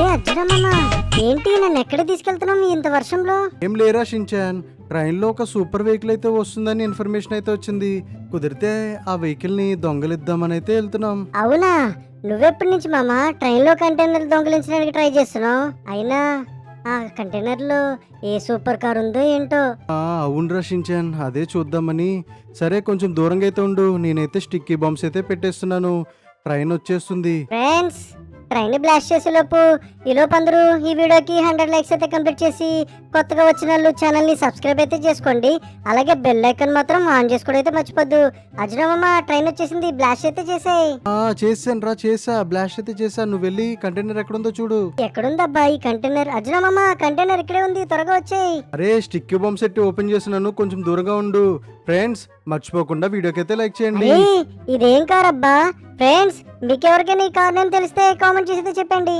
అరే అర్జునమ్మ ఏంటి నన్ను ఎక్కడ తీసుకెళ్తున్నావు ఇంత వర్షంలో? ఏం లేరా షించాన్ ట్రైన్లో ఒక సూపర్ వెహికల్ అయితే వస్తుందని ఇన్ఫర్మేషన్ అయితే వచ్చింది. కుదిరితే ఆ వెహికల్ని దొంగలిద్దామని అయితే వెళ్తున్నాం. అవునా? నువ్వెప్పటి నుంచి మామ ట్రైన్లో కంటైనర్ దొంగిలించడానికి ట్రై చేస్తున్నావు? అయినా ఆ కంటైనర్లో ఏ సూపర్ కార్ ఉందో ఏంటో? ఆ, అవునురా షించాన్ అదే చూద్దామని. సరే కొంచెం దూరంగా అయితే ఉండు. నేనైతే స్టిక్కీ బాంబ్స్ అయితే పెట్టేస్తున్నాను. ట్రైన్ వచ్చేస్తుంది. ఫ్రెండ్స్ ట్రైన్ బ్లాస్ట్ చేసే లోపు ఈ లోపు అందరూ ఈ వీడియోకి హండ్రెడ్ లైక్స్ అయితే కంప్లీట్ చేసి కొత్తగా వచ్చిన వాళ్ళు ఛానల్ని సబ్స్క్రైబ్ అయితే చేసుకోండి. అలాగే బెల్ ఐకాన్ మాత్రం ఆన్ చేసుకోవడం అయితే మర్చిపోద్దు. అర్జునమ్మ ట్రైన్ వచ్చేసింది. బ్లాస్ట్ అయితే చేసేయ్. ఆ చేసాను రా చేసా బ్లాస్ట్ అయితే చేసా నువ్వు వెళ్ళి కంటైనర్ ఎక్కడుందో చూడు. ఎక్కడుందబ్బా ఈ కంటైనర్? అర్జునమ్మ కంటైనర్ ఇక్కడే ఉంది. త్వరగా వచ్చేయ్. అరే స్టిక్కీ బాంబ్ సెట్ ఓపెన్ చేస్తున్నాను. కొంచెం దూరంగా ఉండు. ఫ్రెండ్స్ మర్చిపోకుండా వీడియోకి అయితే లైక్ చేయండి. ఇదేం కార్ అబ్బా ఫ్రెండ్స్ మీకెవరికైనా ఈ కార్ నేమ్ తెలిస్తే కామెంట్ చేసి చెప్పండి.